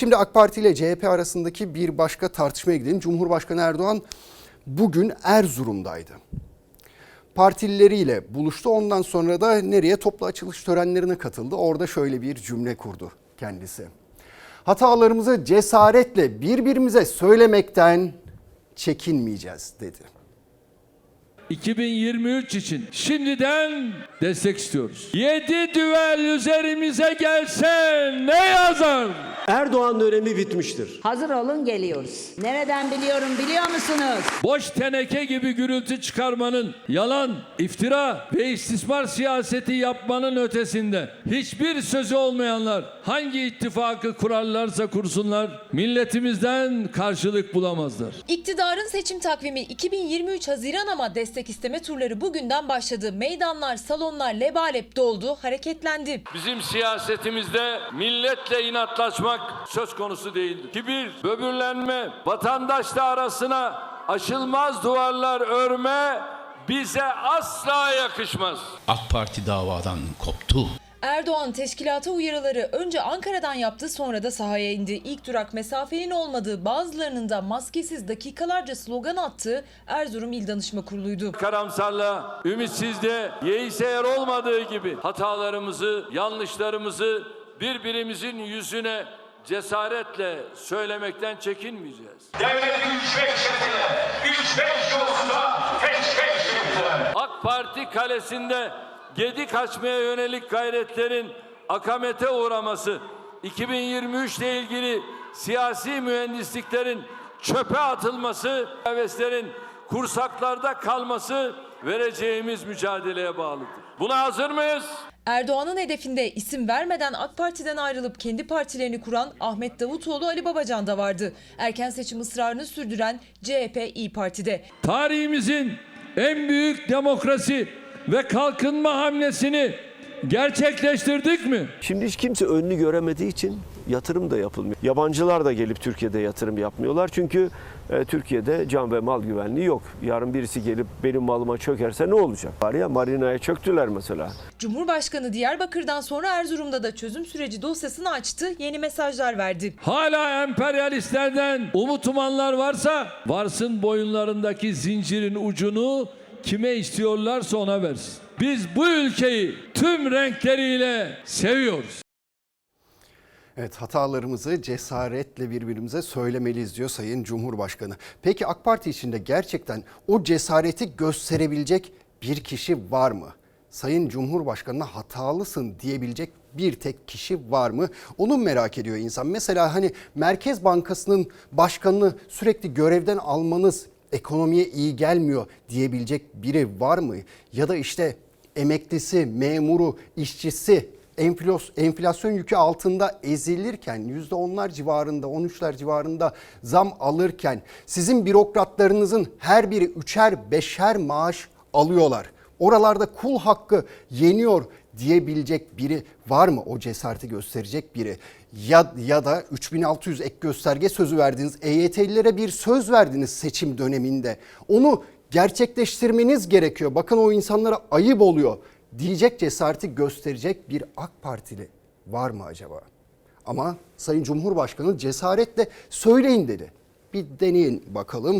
Şimdi AK Parti ile CHP arasındaki bir başka tartışmaya gidelim. Cumhurbaşkanı Erdoğan bugün Erzurum'daydı. Partilileriyle buluştu. Ondan sonra da nereye toplu açılış törenlerine katıldı. Orada şöyle bir cümle kurdu kendisi. Hatalarımızı cesaretle birbirimize söylemekten çekinmeyeceğiz dedi. 2023 için şimdiden destek istiyoruz. 7 düvel üzerimize gelse ne yazar? Erdoğan dönemi bitmiştir. Hazır olun geliyoruz. Nereden biliyorum biliyor musunuz? Boş teneke gibi gürültü çıkarmanın, yalan, iftira ve istismar siyaseti yapmanın ötesinde hiçbir sözü olmayanlar hangi ittifakı kurarlarsa kursunlar milletimizden karşılık bulamazlar. İktidarın seçim takvimi 2023 Haziran ama destek isteme turları bugünden başladı. Meydanlar, salonlar lebalep doldu, hareketlendi. Bizim siyasetimizde milletle inatlaşmak söz konusu değildir. Kibir, böbürlenme, vatandaşla arasına aşılmaz duvarlar örme bize asla yakışmaz. AK Parti davadan koptu. Erdoğan teşkilata uyarıları önce Ankara'dan yaptı sonra da sahaya indi. İlk durak mesafenin olmadığı bazılarının da maskesiz dakikalarca slogan attığı Erzurum İl Danışma Kurulu'ydu. Karamsarla, ümitsizde, yeise yer olmadığı gibi hatalarımızı, yanlışlarımızı birbirimizin yüzüne cesaretle söylemekten çekinmeyeceğiz. Devlet üç beş şekilde, üç beş yolunda, şekilde. AK Parti kalesinde gedik açmaya yönelik gayretlerin akamete uğraması, 2023 ile ilgili siyasi mühendisliklerin çöpe atılması, heveslerin kursaklarda kalması vereceğimiz mücadeleye bağlıdır. Buna hazır mıyız? Erdoğan'ın hedefinde isim vermeden AK Parti'den ayrılıp kendi partilerini kuran Ahmet Davutoğlu Ali Babacan da vardı. Erken seçim ısrarını sürdüren CHP İyi Parti'de. Tarihimizin en büyük demokrasi ve kalkınma hamlesini gerçekleştirdik mi? Şimdi hiç kimse önünü göremediği için yatırım da yapılmıyor. Yabancılar da gelip Türkiye'de yatırım yapmıyorlar. Çünkü e, Türkiye'de can ve mal güvenliği yok. Yarın birisi gelip benim malıma çökerse ne olacak? Var ya marinaya çöktüler mesela. Cumhurbaşkanı Diyarbakır'dan sonra Erzurum'da da çözüm süreci dosyasını açtı, yeni mesajlar verdi. Hala emperyalistlerden umut umanlar varsa varsın boyunlarındaki zincirin ucunu kime istiyorlarsa ona versin. Biz bu ülkeyi tüm renkleriyle seviyoruz. Evet hatalarımızı cesaretle birbirimize söylemeliyiz diyor Sayın Cumhurbaşkanı. Peki AK Parti içinde gerçekten o cesareti gösterebilecek bir kişi var mı? Sayın Cumhurbaşkanı'na hatalısın diyebilecek bir tek kişi var mı? Onu merak ediyor insan. Mesela hani Merkez Bankası'nın başkanını sürekli görevden almanız ekonomiye iyi gelmiyor diyebilecek biri var mı? Ya da işte emeklisi, memuru, işçisi enflos- enflasyon yükü altında ezilirken yüzde onlar civarında 13'ler civarında zam alırken sizin bürokratlarınızın her biri üçer beşer maaş alıyorlar. Oralarda kul hakkı yeniyor diyebilecek biri var mı o cesareti gösterecek biri? Ya, ya da 3600 ek gösterge sözü verdiniz. EYT'lilere bir söz verdiniz seçim döneminde. Onu gerçekleştirmeniz gerekiyor. Bakın o insanlara ayıp oluyor diyecek cesareti gösterecek bir AK Partili var mı acaba? Ama Sayın Cumhurbaşkanı cesaretle söyleyin dedi. Bir deneyin bakalım